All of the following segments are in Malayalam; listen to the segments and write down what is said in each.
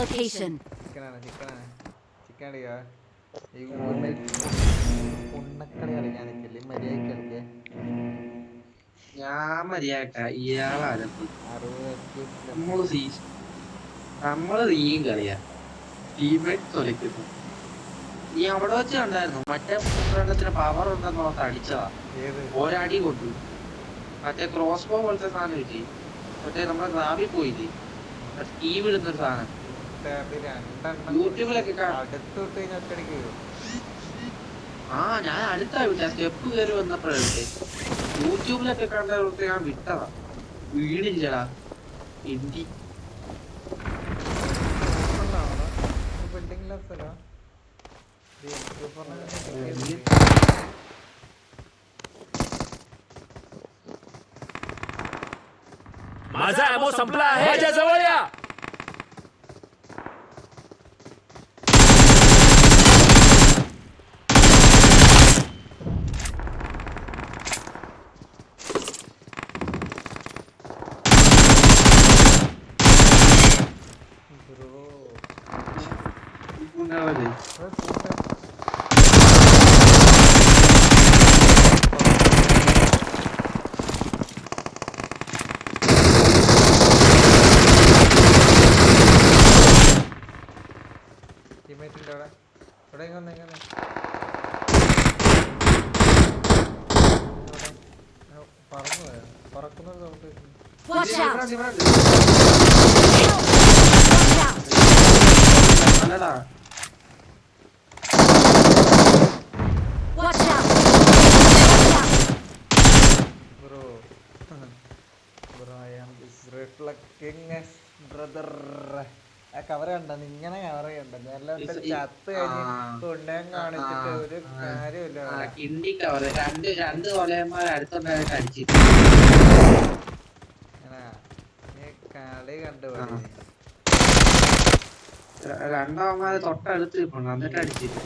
location. ചിക്കനാണ് ചിക്കനാണ്. ചിക്കൻ അടിക്കാ ഈ ഉണ്ണക്കളി കളിക്കാൻ നിൽക്കില്ല മര്യാദയ്ക്ക് കളിക്കേ. ഞാൻ മര്യാദ അറുപത് നമ്മൾ സീ നമ്മൾ നീയും കളിയാ. ടീമേറ്റ് തൊലക്കുന്നു നീ അവിടെ വെച്ച് കണ്ടായിരുന്നു? മറ്റേ മൂന്നെണ്ണത്തിന് പവർ ഉണ്ടെന്ന് ഓർത്ത് അടിച്ചതാ ഒരടി കൊണ്ടു. മറ്റേ ക്രോസ് ബോ പോലത്തെ സാധനം ഇല്ലേ? മറ്റേ നമ്മുടെ ഗ്രാമിൽ പോയില്ലേ? ടീം ഇടുന്നൊരു സാധനം. ടാബിൽ രണ്ടെണ്ണം യൂട്യൂബിലൊക്കെ കാണാം. അടുത്ത് വിട്ട് കഴിഞ്ഞാൽ ഒറ്റടിക്ക് വീഴും. ആ ഞാൻ അടുത്താ വിട്ട സ്റ്റെപ്പ് കയറി വന്നപ്പോഴേ യൂട്യൂബിലൊക്കെ കണ്ടത് ഞാൻ വിട്ടതാ വീണില്ലടാ എന്തി ഉണ്ടാവണം. ഇത് building ലെ സ്ഥലമാ? ഇത് എനിക്ക് പറഞ്ഞ എന്ത്? माझा अॅमो संपला आहे माझ्या जवळ या Bro. ഉണ്ടാവല്ലേ അത് കൂട്ടെ. Teammate ഇല്ലേ അവിടെ? ഇവിടെ ഇങ്ങ് വന്നേ, ഇങ്ങ് വന്നേ. ഇവിടെ. ആ, പറന്നു പോയോ? പറക്കുന്ന ഒരു sound കേൾക്കുന്നു. Watch out! ഇവിടെ ഉണ്ട്. Watch out! നല്ലതാ Watch out! Watch out! Bro. Bro, I am brother. ആ കവർ കണ്ട? ഇങ്ങനെ കവർ കണ്ട എല്ലാം ചത്ത് കഴിഞ്ഞ് കൊണ്ടേം കാണിച്ചിട്ട് ഒരു. കാര്യമില്ല ആ, കവർ രണ്ട് രണ്ട് കൊലയന്മാർ അടുത്തുണ്ടായിട്ട് അടിച്ചിട്ട് കളി കണ്ടു. രണ്ടാമന്മാര് തൊട്ടടുത്ത് ഇപ്പൊ എന്നിട്ട് അടിച്ചിട്ട്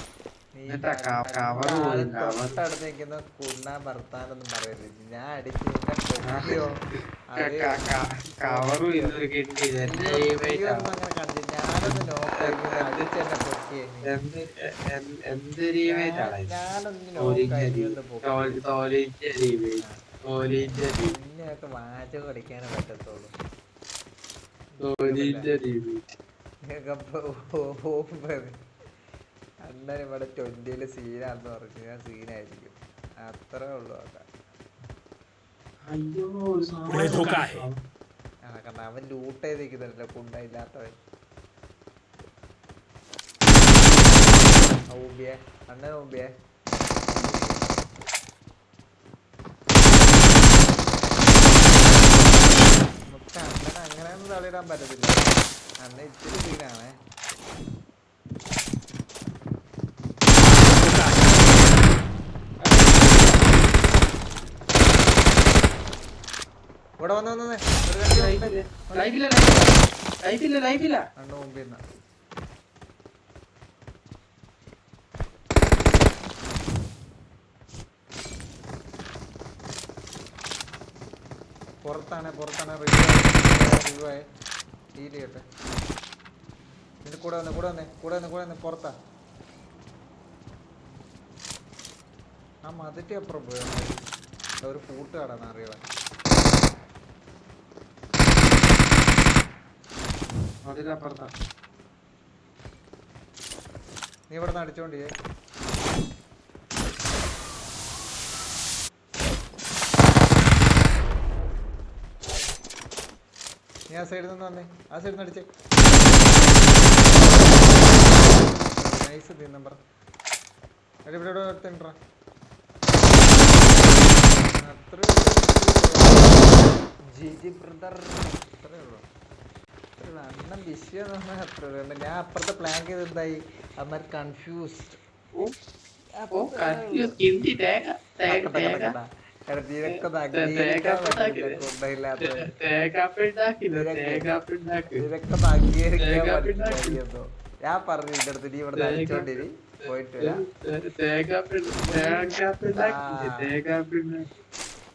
തൊട്ടടുത്ത് നിൽക്കുന്ന കുണ്ണ ഭർത്താനൊന്നും പറയരുത്. ഞാൻ അടിച്ച് കിണ്ടി. ഞാനൊന്ന് അടിച്ച് എന്നെ പൊക്കിയേ? ഞാനൊന്ന് വാചകം പറ്റത്തുള്ളൂ. അന്നേരം ഇവിടെ ട്വന്റിയിൽ സീനാണെന്ന് പറഞ്ഞു ഞാൻ സീനായിരിക്കും അത്രേ ഉള്ളൂ അതാ കാരണം അവൻ ലൂട്ട് ചെയ്ത് നിൽക്കുന്നുണ്ടല്ലോ കുണ്ടയില്ലാത്തവൻ ഊബിയെ. അണ്ണൻ ഊബിയെ. നമുക്ക് അണ്ണൻ അങ്ങനെയൊന്നും തളിയിടാൻ പറ്റത്തില്ല. അണ്ണൻ ഇച്ചിരി സീനാണേ ഇവിടെ വന്ന് വന്ന് കണ്ടു മുമ്പിൽ പുറത്താണ് പുറത്താണ് റിവ്യൂ ഹീൽ ചെയ്യട്ടെ. നിന്റെ കൂടെ വന്നേ കൂടെ വന്നേ കൂടെ വന്നേ കൂടെ വന്നേ പുറത്താ. ആ മതിട്ടി അപ്പുറം പോയി. ഒരു കൂട്ടുകാടാണ് അറിയാൻ അതിലപ്പുറത്താ നീ ഇവിടെ നിന്ന് അടിച്ചോണ്ടിയേ നീ ആ സൈഡിൽ നിന്ന് വന്നേ. ആ സൈഡിൽ നിന്ന് അടിച്ചേ. നൈസ് തീ നമ്പർ എടി ഇവിടെ ഇവിടെ ഒരുത്തൻട്രാ അത്ര ജി ജി ബ്രദർ അത്രേ ഉള്ളൂ. അണ്ണൻ വിഷയം എന്ന് അത്രേ ഞാൻ അപ്പുറത്തെ പ്ലാൻ ചെയ്ത് എന്തായി അമ്മ കൺഫ്യൂസ്ഡ് ഞാൻ പറഞ്ഞു ഇതിന്റെ അടുത്ത് നീ ഇവിടെ അടിച്ചോണ്ടിരി പോയിട്ട്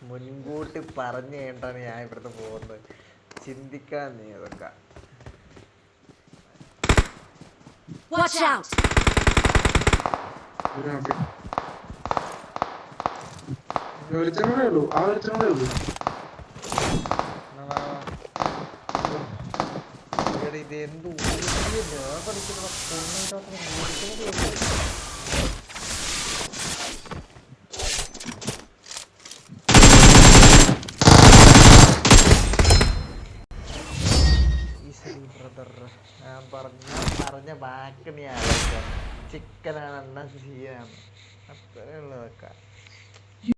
മുൻകൂട്ടി പറഞ്ഞു കഴിഞ്ഞിട്ടാണ് ഞാൻ ഇവിടുന്ന് പോകുന്നത്. ചിന്തിക്കാൻ നീ അതൊക്കെ. Watch out! ഒരു ഒരുത്തനൂടെ ഉള്ളൂ ആ ഉള്ളൂ ഇത് എന്ത് ഊരിയ ഞാൻ പറഞ്ഞ പറഞ്ഞ വാക്ക് നീ ആലോചിക്കാം ചിക്കനാണ് അണ്ണ ചെയ്യാന്ന് അത്രേ ഉള്ളൂ വെക്കാം